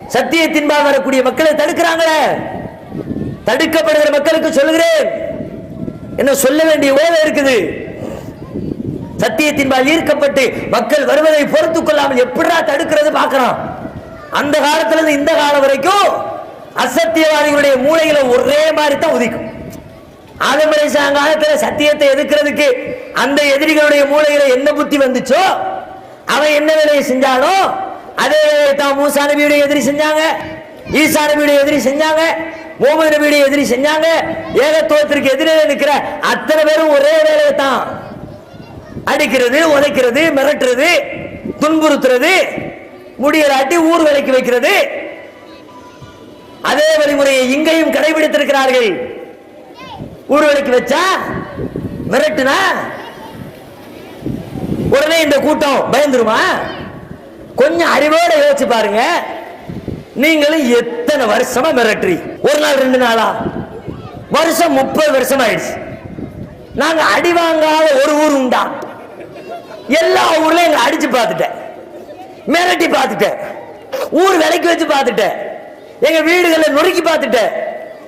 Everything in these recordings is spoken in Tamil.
சத்தியத்தின்பால் வரக்கூடிய மக்களை தடுக்கிறாங்களே. தடுக்கப்படுகிற மக்களுக்கு சொல்லுகிறேன். என்ன சொல்ல வேண்டிய ஓவை இருக்குது. சத்தியத்தின்பால் ஈர்க்கப்பட்டு மக்கள் வருவதை பொறுத்துக் கொள்ளாமல் எப்படா தடுக்கிறது பார்க்கறான். அந்த காலத்துல இருந்து இந்த காலம் வரைக்கும் அசத்தியவாதிகளுடைய மூளைகளை ஒரே மாதிரி தான் உதிக்கும். ஆதமரை காலத்தில் சத்தியத்தை எதிர்க்கிறதுக்கு அந்த எதிரிகளுடைய மூளைகளை என்ன புத்தி வந்துச்சோ அவன் என்ன வேலையை செஞ்சாலும் அதே தான் மூசா நபியுடைய எதிரி செஞ்சாங்க ஈசா நபியுடைய எதிரி செஞ்சாங்க மோமது நபியுடைய எதிரி செஞ்சாங்க ஏகத்துவத்திற்கு எதிரே நிற்கிற அத்தனை பேரும் ஒரே வேலையை தான் அடிக்கிறது உதைக்கிறது மிரட்டுறது துன்புறுத்துறது முடியலாட்டி ஊர் விலைக்கு வைக்கிறது. அதே வழிமுறையை இங்கேயும் கடைபிடித்திருக்கிறார்கள். ஊர் விலைக்கு வச்சா மிரட்டுனா உடனே இந்த கூட்டம் பயந்துருமா? கொஞ்சம் அறிவோட யோசிச்சு பாருங்க. நீங்களும் எத்தனை வருஷமா மிரட்டுறீ? ஒரு நாள் ரெண்டு நாளா? வருஷம் முப்பது வருஷம் ஆயிடுச்சு. நாங்க அடி வாங்காத ஒரு ஊர் உண்டா? எல்லா ஊர்லயும் எங்களை அடிச்சு பார்த்துட்டேன். மிரட்டி பார்த்துட்டேன். ஊர் விலைக்கு வச்சு பார்த்துட்டேன். எங்க வீடுகளை நொறுக்கி பார்த்துட்டேன்.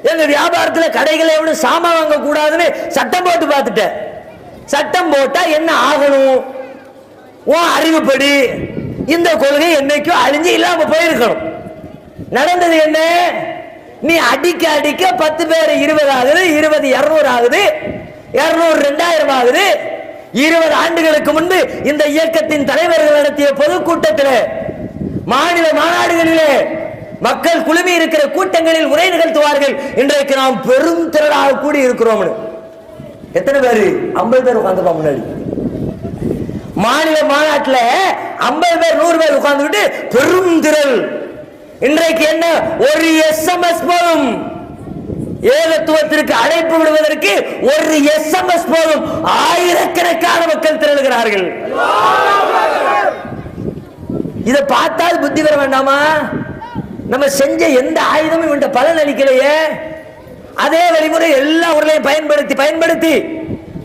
எங்க வியாபாரத்துல கடைகளை எவ்வளவு சாமான் வாங்க கூடாதுன்னு சட்டம் போட்டு பார்த்துட்டேன். சட்டம் போட்டா என்ன ஆகணும்? உன் அறிவுப்படி. இந்த கொள்கை என்னைக்கும் அழிஞ்சு இல்லாம போயிருக்கணும். நடந்தது என்ன? நீ அடிக்க அடிக்க பத்து பேர் இருபது ஆகுது இருபது இருநூறு ஆகுது இருநூறு ரெண்டாயிரம் ஆகுது. இருபது ஆண்டுகளுக்கு முன்பு இந்த இயக்கத்தின் தலைவர்கள் நடத்திய பொதுக்கூட்டத்தில் மாநில மாநாடுகளிலே மக்கள் குழுமி இருக்கிற கூட்டங்களில் உரை நிகழ்த்துவார்கள். இன்றைக்கு நாம் பெரும் திரளாக கூடி இருக்கிறோம் எத்தனை பேர்? ஐம்பது பேர் உட்காந்துருப்பா முன்னாடி. மாநில மாநாட்டில் ஐம்பது பேர் நூறு பேர் உட்கார்ந்துக்கிட்டு பெரும் திரள். இன்றைக்கு என்ன? ஒரு எஸ்எம்எஸ் போதும். ஏகத்துவத்திற்கு அழைப்பு விடுவதற்கு ஒரு எஸ்எம்எஸ் போதும். ஆயிரக்கணக்கான மக்கள் திரளுகிறார்கள். இதை பார்த்தால் புத்தி வர வேண்டாமா? நம்ம செஞ்ச எந்த ஆயுதமும் இவன்ட பலன் அளிக்கலையே. அதே வழிமுறை எல்லா ஊர்லையும் பயன்படுத்தி பயன்படுத்தி.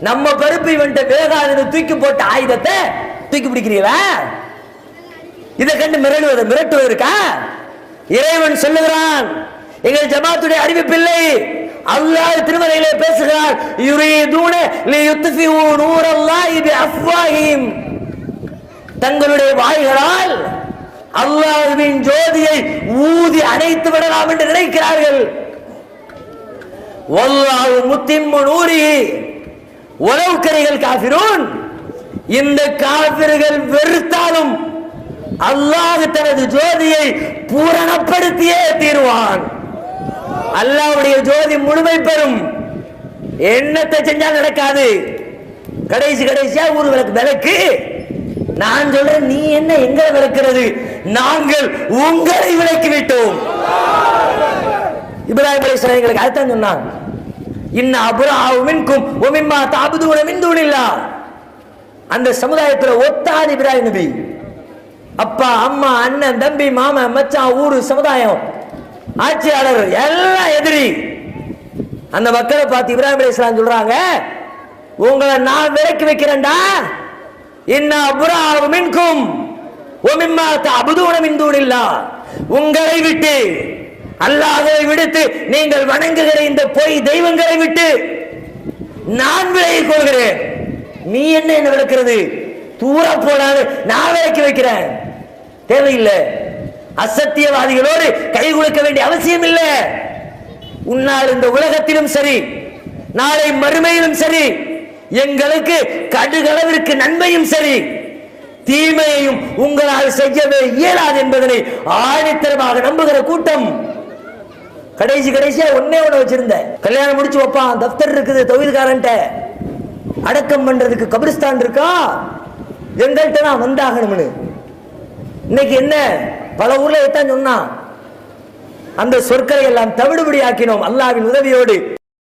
நம்ம பருப்பு இவன்ட்ட வேகாதது தூக்கி போட்ட ஆயுதத்தை தூக்கி பிடிக்கிறீங்களா? இதை கண்டு மிரடுவது இருக்கா இறைவன் சொல்லுகிறான் எங்கள் ஜமாத்துடைய அறிவிப்பில்லை. அல்லாஹ் திருமலையிலே பேசுகிறார் யுரீதுன லியுத்ஃபிஉ நூரல்லாஹி பிஅஃவாஹிம் தங்களுடைய வாய்களால் அல்லாஹ்வின் ஜோதியை ஊதி அணைத்து விடலாம் என்று நினைக்கிறார்கள். வல்லாஹு முத்திம்மு நூரி உளவு கரைகள் இந்த காவிர்கள் வெறுத்தாலும் அல்லாஹ் தனது ஜோதியை பூரணப்படுத்தியே தீருவான். அல்லாவுடைய ஜோதி முழுமை பெறும். என்னத்தை செஞ்சா நடக்காது. கடைசி கடைசியா ஊர் விளக்கு. விளக்கு நான் சொல்றேன் நீ என்ன எங்களை விளக்குறது? நாங்கள் உங்களை விளக்கி விட்டோம் இப்ராஹிம் அலி எங்களுக்கு அதுதான் சொன்னாங்க. இன்ன அபுராஹு மின்கும் ஒமிம்மா தாபுதுன மின் தூணில்லா. அந்த சமுதாயத்தில் ஒத்தாது இப்ராஹிம் நபி. அப்பா அம்மா அண்ணன் தம்பி மாமன் மச்சான் ஊரு சமுதாயம் ஆட்சியாளர் எல்லாம் எதிரி. அந்த மக்களை பார்த்து இப்ராஹிம் அலைஹிஸ்ஸலாம் சொல்றாங்க உங்களை நான் விலக்கி வைக்கிறேன்டா. இன்ன அபுராஹு மின்கும். ஒமிம்மா அபுதூனம் மின் உங்களை விட்டு அல்லாஹ்வை விடுத்து நீங்கள் வணங்குகிற இந்த பொய் தெய்வங்களை விட்டு நான் விலகிக் கொள்கிறேன். நீ என்ன என்ன விளக்குறது? தூர போனாலும் நான் விளக்கி வைக்கிறேன். தேவையில்லை. அசத்தியவாதிகளோடு கை குலுக்க வேண்டிய அவசியம் இல்லை. உன்னால் இந்த உலகத்திலும் சரி நாளை மறுமையிலும் சரி எங்களுக்கு கடுகளவிற்கு நன்மையும் சரி தீமையையும் உங்களால் செய்யவே இயலாது என்பதனை ஆணித்தரமாக நம்புகிற கூட்டம். கடைசி கடைசியா ஒன்னே ஒண்ணு வச்சிருந்த கல்யாணம் முடிச்சு வைப்பான் தப்தர் இருக்குது தொழில்காரன்ட்ட. அடக்கம் பண்றதுக்கு கபிரிஸ்தான் இருக்கா? எங்கள்கிட்ட நான் வந்தாகணும்னு. இன்னைக்கு என்ன? பல ஊர்ல எத்தான் சொன்னான். அந்த சொற்களை எல்லாம் தவிடுபடி ஆக்கினோம் அல்லாவின் உதவியோடு.